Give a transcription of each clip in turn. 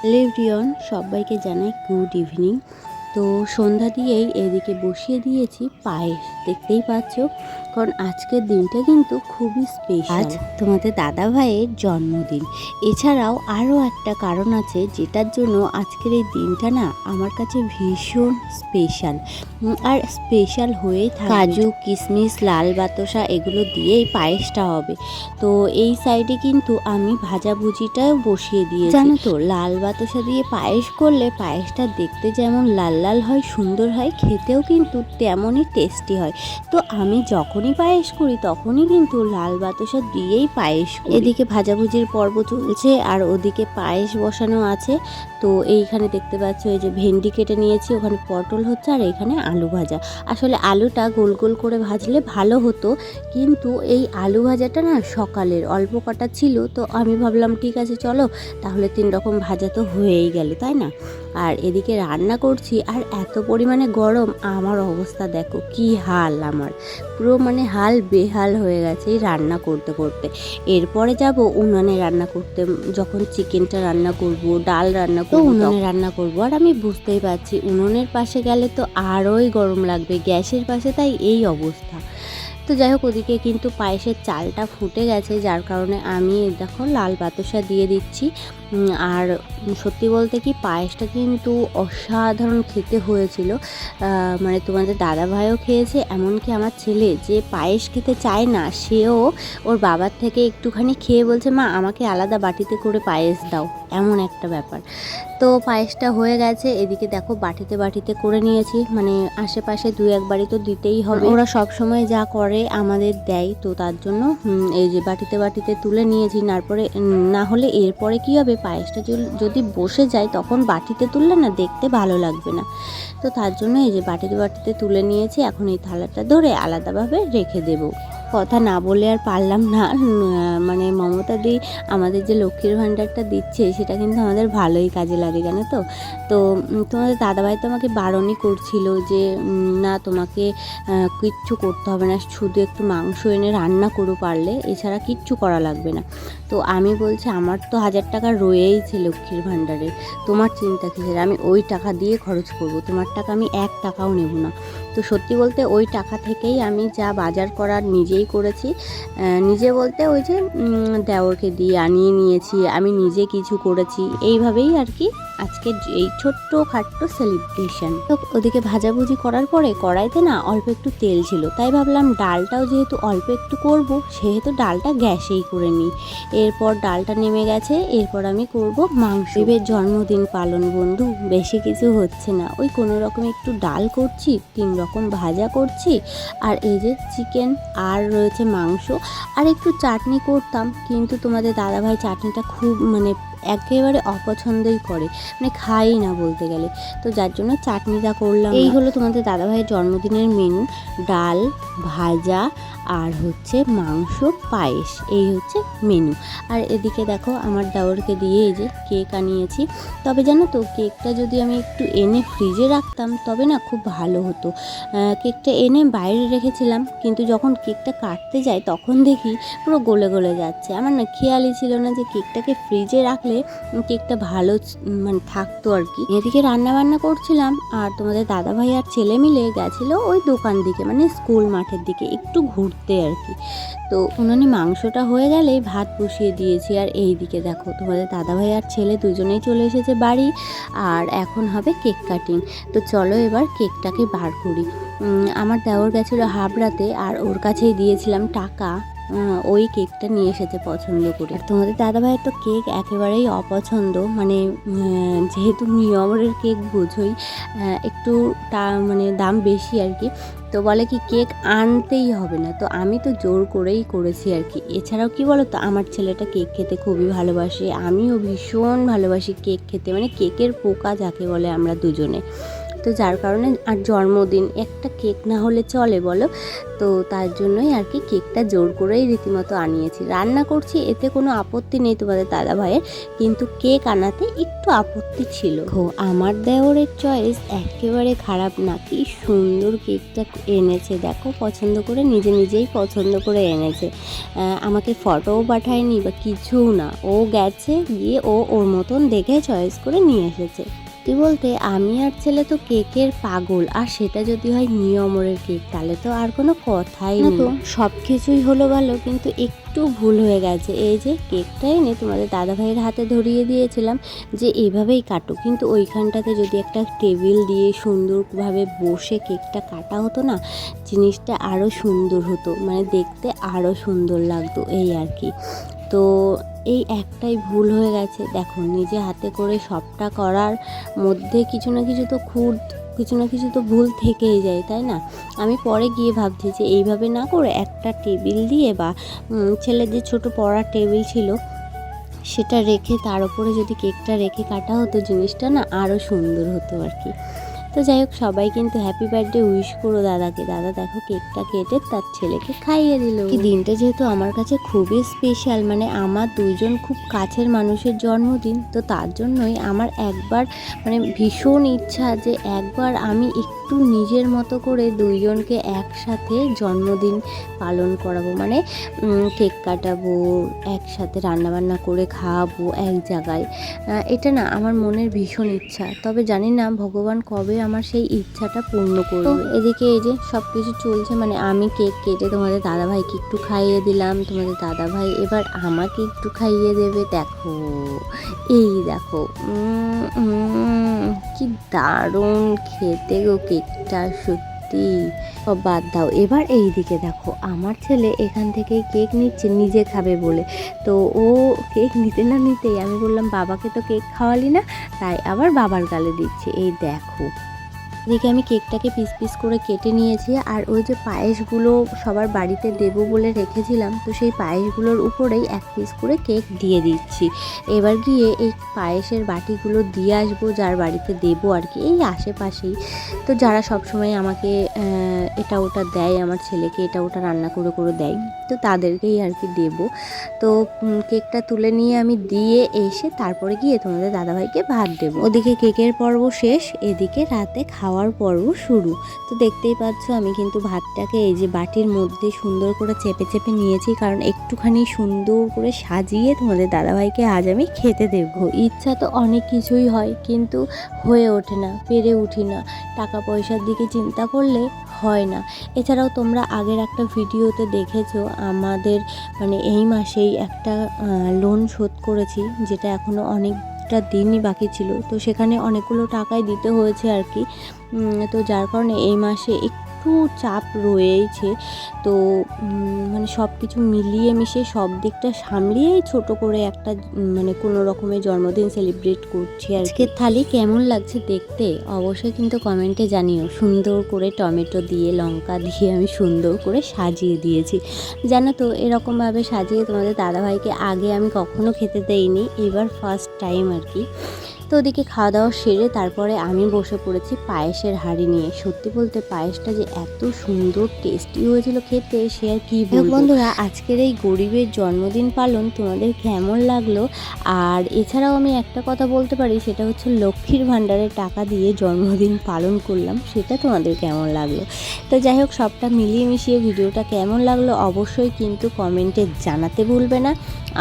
Hello everyone সবাইকে জানাই good evening তো সন্ধ্যা দিয়েই এদিকে বসিয়ে দিয়েছি পায়েস। দেখতেই পাচ্ছ কারণ আজকের দিনটা কিন্তু খুবই স্পেশাল আজ তোমাদের দাদা ভাইয়ের জন্মদিন। এছাড়াও আরও একটা কারণ আছে যেটার জন্য আজকের এই দিনটা না আমার কাছে ভীষণ স্পেশাল আর স্পেশাল হয়ে থাকে। কাজু কিশমিশ লাল বাতাসা এগুলো দিয়েই পায়েসটা হবে। তো এই সাইডে কিন্তু আমি ভাজাভুজিটাও বসিয়ে দিয়েছি। জানো তো লাল বাতাসা দিয়ে পায়েস করলে পায়েসটা দেখতে যেমন লাল লাল হয় সুন্দর হয় খেতেও কিন্তু তেমনই টেস্টি হয়। তো আমি যখনই পায়েস করি, তখনই কিন্তু লাল বাতাসা দিয়েই পায়েস। এদিকে ভাজাভুজির পর্ব চলছে আর ওদিকে পায়েস বসানো আছে। তো এইখানে দেখতে পাচ্ছ, এই যে ভেন্ডি কেটে নিয়েছি, ওখানে পটল হচ্ছে আর এখানে আলু ভাজা। আসলে আলুটা গোল গোল করে ভাজলে ভালো হতো, কিন্তু এই আলু ভাজাটা না সকালের, অল্প কটা ছিল। তো আমি ভাবলাম, ঠিক আছে, চলো, তাহলে তিন রকম ভাজা তো হয়েই গেল তাই না? আর এদিকে রান্না করছি আর এত পরিমাণে গরম আমার অবস্থা দেখো কি হাল আমার। পুরো মানে হাল বেহাল হয়ে গেছে এই রান্না করতে করতে। এরপরে যাব উনানে রান্না করতে যখন চিকেনটা রান্না করব ডাল রান্না করব উনুনে রান্না করব। আর আমি বুঝতেই পারছি উনুনের পাশে গেলে তো আরোই গরম লাগবে গ্যাসের পাশে তাই এই অবস্থা। তো যাই হোক ওদিকে কিন্তু পায়েসের চালটা ফুটে গেছে যার কারণে আমি দেখো লাল বাতাসা দিয়ে দিচ্ছি। আর সত্যি বলতে কি পায়েসটা কিন্তু অসাধারণ খেতে হয়েছিল। মানে তোমাদের দাদা ভাইও খেয়েছে, এমনকি আমার ছেলে যে পায়েস খেতে চায় না, সেও ওর বাবার থেকে একটুখানি খেয়ে বলছে, মা, আমাকে আলাদা বাটিতে করে পায়েস দাও। এমন একটা ব্যাপার। তো পায়েসটা হয়ে গেছে, এদিকে দেখো বাটিতে বাটিতে করে নিয়েছি। মানে আশেপাশে দু এক বাড়ি তো দিতেই হবে। ওরা সব সময় যা করে আমাদের দেয়, তো তার জন্য এই যে বাটিতে বাটিতে তুলে নিয়েছি তারপরে না হলে এরপরে কি হবে? পায়েসটা যদি- বসে যায় তখন বাটিতে তুললে না দেখতে ভালো লাগবে না। তো তার জন্য এই যে বাটিতে বাটিতে তুলে নিয়েছি, এখন এই থালাটা ধরে আলাদাভাবে রেখে দেবো। কথা না বলে আর পারলাম না। মানে মমতা দি আমাদের যে লক্ষ্মীর ভাণ্ডারটা দিচ্ছে, সেটা কিন্তু আমাদের ভালোই কাজে লাগে, জানো তো? তো তোমাদের দাদাভাই তো আমাকে বারণই করছিল যে না তোমাকে কিচ্ছু করতে হবে না, শুধু একটু মাংস এনে রান্না করো পারলে, এছাড়া কিচ্ছু করা লাগবে না। তো আমি বলছি, আমার তো হাজার টাকা রয়েইছে লক্ষ্মীর ভাণ্ডারে, তোমার চিন্তা কিসের? আমি ওই টাকা দিয়ে খরচ করব, তোমার টাকা আমি এক টাকাও নেব না। তো সত্যি বলতে ওই টাকা থেকেই আমি যা বাজার করার নিজেই করেছি। নিজে বলতে ওই যে দেওরকে দিয়ে আনিয়ে নিয়েছি, আমি নিজে কিছু করেছি। এইভাবেই আর কি আজকে এই ছোট্ট খাট্ট সেলিব্রেশন তো ওদিকে ভাজাভুজি করার পরে কড়াইতে না অল্প একটু তেল ছিল, তাই ভাবলাম ডালটাও যেহেতু অল্প একটু করব, সেহেতু ডালটা গ্যাসেই করে নিই। এরপর ডালটা নেমে গেছে, এরপর আমি করব মাংস। এবার জন্মদিন পালন বন্ধু, বেশি কিছু হচ্ছে না। ওই কোনো রকম একটু ডাল করছি, তিন রকম ভাজা করছি। আর এই যে চিকেন আর রয়েছে মাংস। আর একটু চাটনি করতাম। কিন্তু তোমাদের দাদাভাই চাটনিটা খুব মানে একেবারে অপছন্দই করে। মানে খাই না বলতে গেলে। তো যার জন্য চাটনিটা করলাম এই হলো তোমাদের দাদাভাইয়ের জন্মদিনের মেনু ডাল ভাজা আর হচ্ছে মাংস পায়েস। এই হচ্ছে মেনু। আর এদিকে দেখো আমার দাওরকে দিয়ে এই যে কেক আনিয়েছি। তবে জানো তো কেকটা যদি আমি একটু এনে ফ্রিজে রাখতাম তবে না খুব ভালো হতো। কেকটা এনে বাইরে রেখেছিলাম কিন্তু যখন কেকটা কাটতে যাই তখন দেখি পুরো গলে গলে যাচ্ছে। আমার না খেয়ালই ছিল না যে কেকটাকে ফ্রিজে রাখলে উম, কেকটা ভালো মানে থাকতো আর কি। এদিকে রান্না বান্না করছিলাম আর তোমাদের দাদা ভাই আর ছেলে মিলে গেছিল ওই দোকান দিকে মানে স্কুল মাঠের দিকে একটু ঘুরতে আর কি। তো উনুনে মাংসটা হয়ে গেলেই ভাত বসিয়ে দিয়েছি আর এই দিকে দেখো তোমাদের দাদা ভাই আর ছেলে দুজনেই চলে এসেছে বাড়ি আর এখন হবে কেক কাটিং। তো চলো এবার কেকটাকে বার করি। আমার দেওর গেছিল হাবড়াতে আর ওর কাছেই দিয়েছিলাম টাকা। ওই কেকটা নিয়ে এসেছে পছন্দ করে। আর তোমাদের দাদাভাইয়ের তো কেক একেবারেই অপছন্দ। মানে যেহেতু নিয়মের কেক বোঝোই একটু তা মানে দাম বেশি আর কি। তো বলে কি, কেক আনতেই হবে না। তো আমি তো জোর করেই করেছি আর কি। এছাড়াও কি বলো তো আমার ছেলেটা কেক খেতে খুবই ভালোবাসে। আমিও ভীষণ ভালোবাসি কেক খেতে। মানে কেকের পোকা যাকে বলে আমরা দুজনে। তো যার কারণে আর জন্মদিন একটা কেক না হলে চলে বলো। তো তার জন্যই আর কি কেকটা জোর করেই রীতিমতো আনিয়েছি। রান্না করছি, এতে কোনো আপত্তি নেই তোমাদের দাদা ভাইয়ের কিন্তু কেক আনাতে একটু আপত্তি ছিল। হো আমার দেওরের চয়েস একেবারে খারাপ না, কি সুন্দর কেকটা এনেছে। দেখো, পছন্দ করে নিজে নিজেই পছন্দ করে এনেছে। আমাকে ফটোও পাঠায়নি বা কিছুও না। ও গেছে, গিয়ে ও ওর মতন দেখে চয়েস করে নিয়ে এসেছে। সত্যি বলতে আমি আর ছেলে তো কেকের পাগল। আর সেটা যদি হয় নিয়মরের কেক তাহলে তো আর কোনো কথাই নেই তো। সব কিছুই হলো ভালো কিন্তু একটু ভুল হয়ে গেছে। এই যে কেকটা এনে তোমাদের দাদা ভাইয়ের হাতে ধরিয়ে দিয়েছিলাম যে এভাবেই কাটো। কিন্তু ওইখানটাতে যদি একটা টেবিল দিয়ে সুন্দরভাবে বসে কেকটা কাটা হতো না জিনিসটা আরও সুন্দর হতো। মানে দেখতে আরও সুন্দর লাগতো এই আর কি। তো এই একটাই ভুল হয়ে গেছে। দেখো, নিজে হাতে করে সবটা করার মধ্যে কিছু না কিছু তো খুঁত, কিছু না কিছু তো ভুল থেকেই যায়, তাই না? আমি পরে গিয়ে ভাবছি যে এইভাবে না করে একটা টেবিল দিয়ে বা ছেলের যে ছোটো পড়ার টেবিল ছিল, সেটা রেখে তার উপরে যদি কেকটা রেখে কাটা হতো, জিনিসটা না আরও সুন্দর হতো আর কি। তো যাই হোক, সবাই কিন্তু হ্যাপি বার্থডে উইশ করো দাদাকে। দাদা দেখো কেকটা কেটে তার ছেলেকে খাইয়ে দিল। দিনটা যেহেতু আমার কাছে খুবই স্পেশাল মানে আমার দুইজন খুব কাছের মানুষের জন্মদিন, তো তার জন্যই আমার একবার মানে ভীষণ ইচ্ছা যে একবার আমি একটু নিজের মতো করে দুইজনকে একসাথে জন্মদিন পালন করাবো। মানে কেক কাটাবো, একসাথে রান্নাবান্না করে খাওয়াবো এক জায়গায়। এটা না আমার মনের ভীষণ ইচ্ছা। তবে জানি না ভগবান কবে আমার সেই ইচ্ছাটা পূর্ণ করবে এদিকে এই যে সব কিছু চলছে মানে আমি কেক কেটে তোমাদের দাদাভাইকে একটু খাইয়ে দিলাম তোমাদের দাদাভাই এবার আমাকে একটু খাইয়ে দেবে দেখো। এই দেখো কি দারুণ খেতে গো কেকটা সত্যি। ও বাদ দাও। এবার এই দিকে দেখো, আমার ছেলে এখান থেকে কেক নিচ্ছে, নিজে খাবে বলে। তো ও কেক নিতে না নিতেই আমি বললাম, বাবাকে তো কেক খাওয়ালি না? তাই আবার বাবার গালে দিচ্ছে। এই দেখো। এদিকে আমি কেকটাকে পিস পিস করে কেটে নিয়েছি আর ওই যে পায়েসগুলো সবার বাড়িতে দেবো বলে রেখেছিলাম, তো সেই পায়েসগুলোর উপরেই এক পিস করে কেক দিয়ে দিচ্ছি। এবার গিয়ে এই পায়েসের বাটিগুলো দিয়ে আসব যার বাড়িতে দেবো আর কি, এই আশেপাশেই। তো যারা সবসময় আমাকে এটা ওটা দেয়, আমার ছেলেকে এটা ওটা রান্না করে করে দেয়, তো তাদেরকেই আর কি দেবো। তো কেকটা তুলে নিয়ে আমি দিয়ে এসে তারপরে গিয়ে তোমাদের দাদাভাইকে ভাত দেবো। ওদিকে কেকের পর্ব শেষ, এদিকে রাতে খাওয়ার পর্ব শুরু। তো দেখতেই পাচ্ছ আমি কিন্তু ভাতটাকে এই যে বাটির মধ্যে সুন্দর করে চেপে চেপে নিয়েছি, কারণ একটুখানি সুন্দর করে সাজিয়ে তোমাদের দাদাভাইকে আজ আমি খেতে দেবো। ইচ্ছা তো অনেক কিছুই হয়, কিন্তু হয়ে ওঠে না, পেরে উঠি না। টাকা পয়সার দিকে চিন্তা করলে হয় না। এছাড়াও তোমরা আগের একটা ভিডিওতে দেখেছ, আমাদের মানে এই মাসেই একটা লোন শোধ করেছি, যেটা এখনও অনেকটা দিনই বাকি ছিল। তো সেখানে অনেকগুলো টাকাই দিতে হয়েছে আর কি। তো যার কারণে এই মাসে একটু চাপ রয়েছে তো মানে সব কিছু মিলিয়ে মিশিয়ে সব দিকটা সামলিয়েই ছোট করে একটা মানে কোনো রকমের জন্মদিন সেলিব্রেট করছি আর আজকের থালি কেমন লাগছে দেখতে অবশ্যই কিন্তু কমেন্টে জানিও। সুন্দর করে টমেটো দিয়ে, লঙ্কা দিয়ে আমি সুন্দর করে সাজিয়ে দিয়েছি। জানো তো, এরকমভাবে সাজিয়ে তোমাদের দাদাভাইকে আগে আমি কখনো খেতে দেইনি, এবার ফার্স্ট টাইম আর কি। তো ওদিকে খাওয়া দাওয়া সেরে তারপরে আমি বসে পড়েছি পায়েসের হাঁড়ি নিয়ে। সত্যি বলতে পায়েসটা যে এত সুন্দর টেস্টি হয়েছিল খেতে সে আর কি বন্ধুরা আজকের এই গরিবের জন্মদিন পালন তোমাদের কেমন লাগল? আর এছাড়াও আমি একটা কথা বলতে পারি সেটা হচ্ছে লক্ষ্মীর ভাণ্ডারের টাকা দিয়ে জন্মদিন পালন করলাম সেটা তোমাদের কেমন লাগল? তো যাই হোক সবটা মিলিয়ে মিশিয়ে ভিডিওটা কেমন লাগল অবশ্যই কিন্তু কমেন্টে জানাতে ভুলবে না।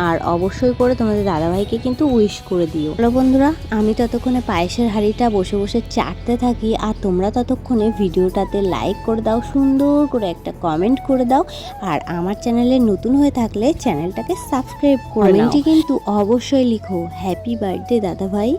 আর অবশ্যই করে তোমাদের দাদাভাইকে কিন্তু উইশ করে দিও। হ্যালো বন্ধুরা আমি ততক্ষণে পায়েসের হাঁড়িটা বসে বসে চাটতে থাকি আর তোমরা ততক্ষণে ভিডিওটাতে লাইক করে দাও সুন্দর করে একটা কমেন্ট করে দাও আর আমার চ্যানেলে নতুন হয়ে থাকলে চ্যানেলটাকে সাবস্ক্রাইব করে কিন্তু অবশ্যই লিখো হ্যাপি বার্থডে দাদাভাই।